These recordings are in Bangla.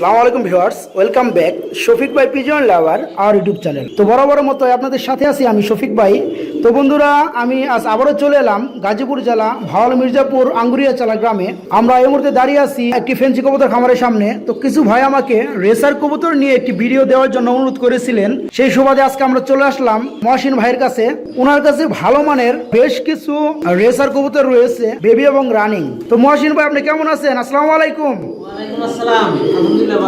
সালাম আলাইকুম viewers, welcome back. Shafiq bhai, pigeon lover, আর ইউটিউব চ্যানেল। তো বরাবর মতো আপনাদের সাথে আছি আমি শফিক ভাই। তো বন্ধুরা, আমি আজ আবারও চলে এলাম গাজীপুর জেলা ভাওয়াল মির্জাপুর আঙ্গুরিয়া চালা গ্রামে। আমরা এই মুহূর্তে দাঁড়িয়ে আছি একটি ফেন্সি কবুতর খামারের সামনে। তো কিছু ভাই আমাকে রেসার কবুতর নিয়ে একটি ভিডিও দেওয়ার জন্য অনুরোধ করেছিলেন। সেই সুবাদে আজকে আমরা চলে আসলাম মহসিন ভাইয়ের কাছে। ওনার কাছে ভালো মানের বেশ কিছু রেসার কবুতর রয়েছে, বেবি এবং রানিং। তো মহসিন ভাই, আপনি কেমন আছেন? আসসালামু আলাইকুম। আলহামদুলিল্লাহ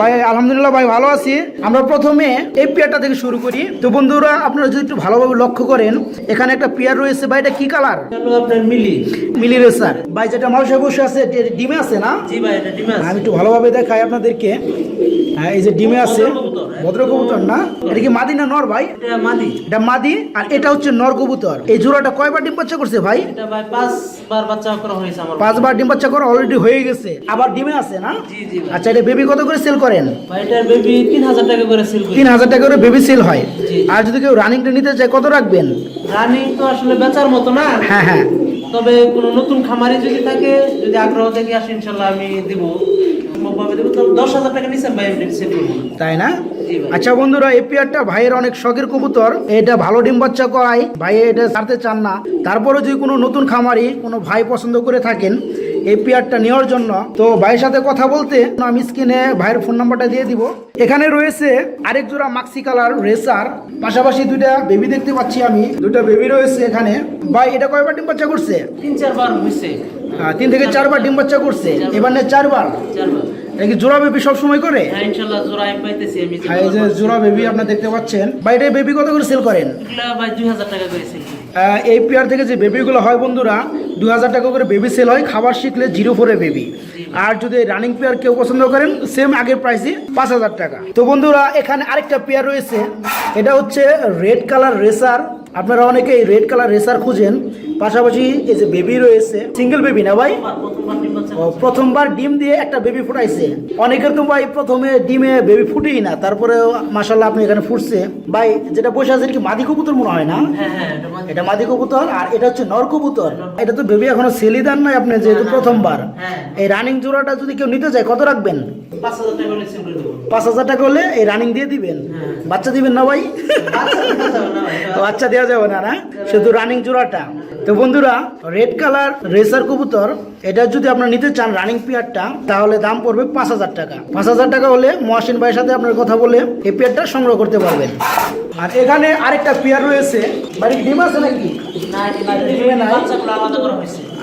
ভাই আলহামদুলিল্লাহ ভাই ভালো আছি। আমরা প্রথমে এই পেয়ারটা থেকে শুরু করি। তো বন্ধুরা আপনারা যদি একটু ভালোভাবে লক্ষ্য করেন এখানে একটা পেয়ার রয়েছে। ভাই এটা কি কালার? আপনার মিলি। মিলি রেসার। ভাই যেটা মালসা বসে আছে ডিমে আছে না? জি ভাই এটা ডিমে আছে। আমি একটু ভালোভাবে দেখাই আপনাদেরকে। হ্যাঁ এই যে ডিমে আছে। ভদ্র কবুতর, না? এটা কি মাদি না নর ভাই? এটা মাদি। এটা মাদি আর এটা হচ্ছে নর কবুতর। এই জোড়াটা কয়বার ডিম বাচ্চা করছে ভাই? পাঁচবার বাচ্চা করা হয়েছে আমার। পাঁচবার ডিম বাচ্চা করা অলরেডি হয়ে গেছে। আবার ডিমে আছে না? জি জি আচ্ছা এটা বেবি কত করে সেল করেন? ভাই এটার বেবি তিন হাজার টাকা করে সেল করি তিন হাজার টাকা করে বেবি সেল হয়। আর যদি কেউ রানিংটা নিতে চায় কত রাখবেন? রানিং তো আসলে বেচার মতো না। হ্যাঁ হ্যাঁ। তবে কোনো নতুন খামারি যদি থাকে যদি আগ্রহ থেকে আসে ইনশাল্লাহ আমি দিব। সম্ভবভাবে দেবো তো দশ হাজার টাকা নিচ্ছেন ভাই সেল করব। তাই না? আচ্ছা বন্ধুরা এই পেয়ারটা ভাইয়ের অনেক শখের কবুতর। এটা ভালো ডিম বাচ্চা করায় ভাই এটা ছাড়তে চান না। তারপরে যদি কোনো নতুন খামারি কোনো ভাই পছন্দ করে থাকেন এই পেয়ারটা নেওয়ার জন্য তো ভাইয়ের সাথে কথা বলতে আমি স্ক্রিনে ভাইয়ের ফোন নাম্বারটা দিয়ে দিব। এখানে রয়েছে আরেক জোড়া মাক্সি কালার রেসার পাশাপাশি দুইটা বেবি দেখতে পাচ্ছি আমি। দুইটা বেবি রয়েছে এখানে। ভাই এটা কয়বার ডিম বাচ্চা করছে? তিন চারবার হয়েছে আহ, তিন থেকে চারবার। ডিম বাচ্চা করছে। এবার চারবার। চারবার। এটা কি জোড়া বেবি সব সময় করে? হ্যাঁ ইনশাল্লাহ জোড়া পাইতেছি আমি এই যে জোড়া বেবি আপনারা দেখতে পাচ্ছেন। বাইরে বেবি কত করে সেল করেন? এগুলা ভাই দুই হাজার টাকা করে সেল এই পেয়ার থেকে যে বেবিগুলো হয় বন্ধুরা দু হাজার টাকা করে বেবি সেল হয় খাবার শিখলে জিরো ফোরে বেবি। আর যদি রানিং পেয়ার কেউ পছন্দ করেন সেম আগের প্রাইসই পাঁচ হাজার টাকা। তো বন্ধুরা এখানে আরেকটা পেয়ার রয়েছে এটা হচ্ছে রেড কালার রেসার আপনারা অনেকে রেড কালার রেসার খুঁজেন। পাশাপাশি এই যে বেবি রয়েছে সিঙ্গেল বেবি না ভাই? প্রথমবার ডিম দিয়ে একটা বেবি ফুটাইছে। অনেকের তো ভাই প্রথমে ডিমে বেবি ফুটেই না তারপরে মাসাল্লাহ আপনি এখানে ফুটছে। ভাই যেটা বসে আছে কি মাদি কবুতর মনে হয় না? হ্যাঁ হ্যাঁ এটা মাদি কবুতর আর এটা হচ্ছে নর কবুতর। এটা তো বেবি এখনও সেলি দেন নাই আপনি যেহেতু প্রথমবার। হ্যাঁ। এই রানিং জোড়াটা যদি কেউ নিতে চায় কত রাখবেন? পাঁচ হাজার টাকা হলে এই রানিং দিয়ে দিবেন। বাচ্চা দিবেন না ভাই? বাচ্চা দেওয়া যাবে না না শুধু রানিং জোড়াটা। তো বন্ধুরা রেড কালার রেসার কবুতর এটা যদি আপনার নিতে চান রানিং পেয়ারটা তাহলে দাম পড়বে পাঁচ হাজার টাকা। পাঁচ হাজার টাকা হলে মহাসিন ভাইয়ের সাথে আপনার কথা বলে এই পেয়ারটা সংগ্রহ করতে পারবেন। আর এখানে আরেকটা পেয়ার রয়েছে বাড়ির ডিম আছে নাকি? না,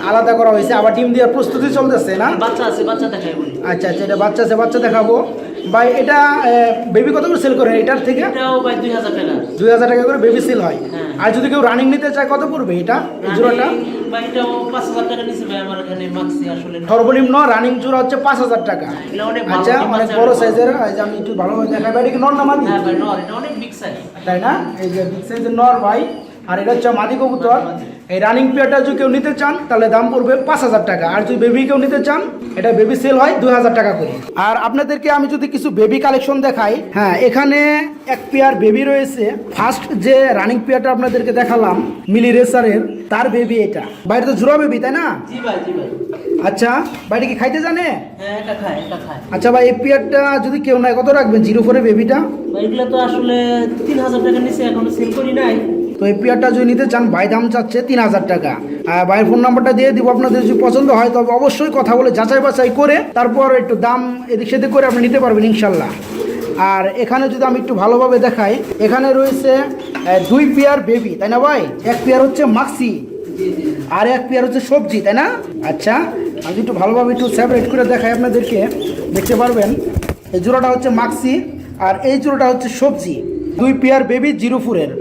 আলাদা করা হয়েছে। আবার ডিম দেওয়ার প্রস্তুতি চলতেছে না? বাচ্চা আছে বাচ্চা দেখাই বলি আচ্ছা আচ্ছা এটা বাচ্চা আছে বাচ্চা দেখাবো। ভাই এটা বেবি কত করে সেল করেন এটার থেকে? দুই হাজার টাকা। করে বেবি সেল হয়। হ্যাঁ। আর যদি কেউ রানিং নিতে চায় কত পড়বে এটা? জোড়াটা? সর্বনিম্ন রানিং জোড়া হচ্ছে পাঁচ হাজার টাকা। এগুলো অনেক ভালো আচ্ছা অনেক বড়। সাইজের আমি একটু ভালোভাবে দেখাই। ভাই এটা কি নর না মাদি? হ্যাঁ তাই না? এই যে বিগ সাইজের নর ভাই। আর এটা হচ্ছে মাদি কবুতর। এই রানিং পেয়ারটা যদি কেউ নিতে চান তাহলে দাম পড়বে পাঁচ হাজার টাকা। আর যদি বেবি কেউ নিতে চান এটা বেবি সেল হয় দুই হাজার টাকা করে। আর আপনাদেরকে আমি যদি কিছু বেবি কালেকশন দেখাই হ্যাঁ এখানে এক পেয়ার বেবি রয়েছে। ফার্স্ট যে রানিং পেয়ারটা আপনাদেরকে দেখালাম মিলি রেসারের তার বেবি এটা। বাইরে তো জোড়া বেবি তাই না? আচ্ছা বাইরে কি খাইতে জানে? হ্যাঁ আচ্ছা ভাই এই পেয়ারটা যদি কেউ নেয় কত রাখবেন? জিরো ফোরে বেবিটা এগুলো তো আসলে তিন হাজার এখনও সেল করি নাই। তো এই পেয়ারটা যদি নিতে চান, ভাই দাম চাচ্ছে তিন হাজার টাকা। ভাইয়ের ফোন নাম্বারটা দিয়ে দিব, আপনাদের যদি পছন্দ হয়, তবে অবশ্যই কথা বলে যাচাই বাছাই করে তারপর একটু দাম এদিক সেদিক করে আপনি নিতে পারবেন, ইনশাল্লাহ। আর এখানে যদি আমি একটু ভালোভাবে দেখাই, এখানে রয়েছে দুই পেয়ার বেবি, তাই না ভাই? এক পেয়ার হচ্ছে মাক্সি আর এক পেয়ার হচ্ছে সবজি, তাই না? আচ্ছা আমি একটু ভালোভাবে একটু সেপারেট করে দেখাই আপনাদেরকে। দেখতে পারবেন, এই জোড়াটা হচ্ছে মাক্সি আর এই জোড়াটা হচ্ছে সবজি। দুই পেয়ার বেবি জিরো ফুরের।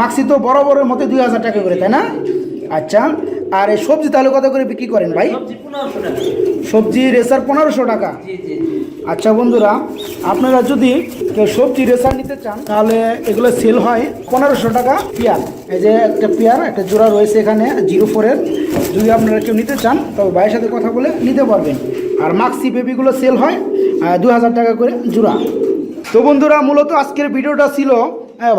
মাক্সি তো বরাবরের মতো দুই হাজার টাকা করে তাই না? আচ্ছা আর এই সবজি তাহলে কত করে বিক্রি করেন ভাই? সবজি রেসার পনেরোশো টাকা? আচ্ছা বন্ধুরা আপনারা যদি কেউ সবজি রেসার নিতে চান তাহলে এগুলো সেল হয় পনেরোশো টাকা পেয়ার। এই যে একটা পেয়ার একটা জোড়া রয়েছে এখানে জিরো ফোরের যদি আপনারা কেউ নিতে চান তবে ভাইয়ের সাথে কথা বলে নিতে পারবেন। আর মাক্সি বেবিগুলো সেল হয় দু হাজার টাকা করে জোড়া। তো বন্ধুরা মূলত আজকের ভিডিওটা ছিল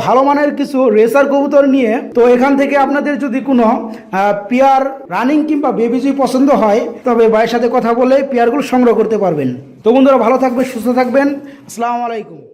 ভালো মানের কিছু রেসার কবুতর নিয়ে, তো এখান থেকে আপনাদের যদি কোনো পিয়ার রানিং কিংবা বেবি যদি পছন্দ হয়, তবে ভাইয়ের সাথে কথা বলে পেয়ারগুলো সংগ্রহ করতে পারবেন। তো বন্ধুরা, ভালো থাকবেন, সুস্থ থাকবেন। আসসালামু আলাইকুম।